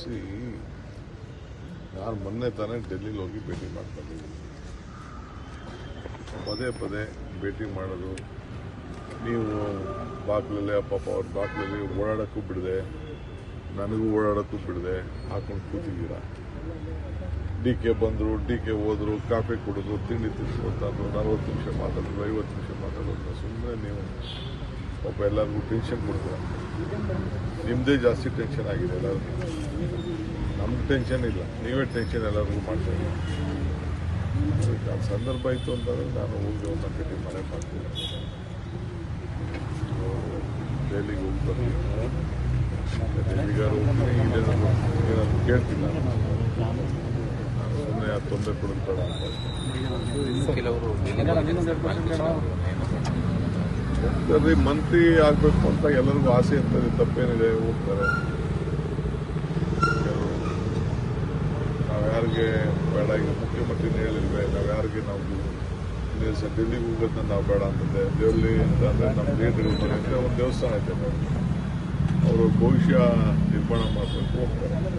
C ನಾನು ಮೊನ್ನೆ ತಾನೇ ಡೆಲ್ಲಿಲಿ ಹೋಗಿ ಭೇಟಿ ಮಾಡ್ಕೊಂಡಿದ್ದೀನಿ ಪದೇ ಪದೇ ಭೇಟಿ ಮಾಡೋದು. ನೀವು ಬಾಕ್ಲಲ್ಲಿ ಪಾಪ ಅವ್ರ ಬಾಕ್ಲಲ್ಲಿ ಓಡಾಡೋಕ್ಕೂ ಬಿಡದೆ. ನನಗೂ ಓಡಾಡೋಕ್ಕೂ ಬಿಡದೆ. ಹಾಕೊಂಡು ಕೂತಿದ್ದೀರಾ? ಡಿ ಕೆ ಬಂದರು, ಡಿ ಕೆ ಹೋದರು, ಕಾಫಿ ಕುಡಿದ್ರು, ತಿಂಡಿ ತಿನ್ಸ್ಕೊತಾದ್ರು ನಲ್ವತ್ತು ನಿಮಿಷ ಮಾತಾಡಿದ್ರು, ಐವತ್ತು ನಿಮಿಷ ಮಾತಾಡಿದ್ರು ಸುಮ್ಮನೆ ನೀವು ಪಾಪ ಎಲ್ಲರಿಗೂ ಟೆನ್ಷನ್ ಕೊಡ್ತೀರ? ನಿಮ್ಮದೇ ಜಾಸ್ತಿ ಟೆನ್ಷನ್ ಆಗಿದೆ ಎಲ್ಲರೂ. ನಮ್ಗೆ ಟೆನ್ಷನ್ ಇಲ್ಲ. ನೀವೇ ಟೆನ್ಷನ್ ಎಲ್ಲರಿಗೂ ಮಾಡ್ತಾ ಇಲ್ಲ ಅದಕ್ಕೆ ಆ ಸಂದರ್ಭ ಇತ್ತು ಅಂತಂದ್ರೆ ನಾನು ಹೋಗಿ ಒಂದು ಕಟ್ಟಿ ಮನೆ ಮಾಡ್ತೀನಿ ದೆಹಲಿಗೆ ಹೋಗಿ ಬರ್ತೀನಿ. ಏನಾದ್ರು ಕೇಳ್ತೀನಿ ನಾನು. ಸುಮ್ಮನೆ ಆ ತೊಂದರೆ ಬೇಡ ಅಂತ. ಇನ್ನು ಮಂತ್ರಿ ಆಗಬೇಕು ಅಂತ ಎಲ್ಲರಿಗೂ ಆಸೆ ಇರ್ತದೆ, ತಪ್ಪೇನಿದೆ, ಹೋಗ್ತಾರೆ. ನಾವು ಯಾರಿಗೆ ಬೇಡ, ಈಗ ಮುಖ್ಯಮಂತ್ರಿ ಹೇಳಿಲ್ವೇ ನಾವು ಯಾರಿಗೆ ನಾವು ದಿವಸ ಡೆಲ್ಲಿಗೆ ಹೋಗೋದನ್ನ ನಾವು ಬೇಡ ಅಂತಂದೆ ದೇವಲ್ಲಿ ಅಂತ ಅಂದರೆ ನಮ್ಮ ಮನೆ ಒಂದು ದೇವಸ್ಥಾನ ಐತೆ ಅವರು ಭವಿಷ್ಯ ನಿರ್ಮಾಣ ಮಾಡಬೇಕು, ಹೋಗ್ತಾರೆ.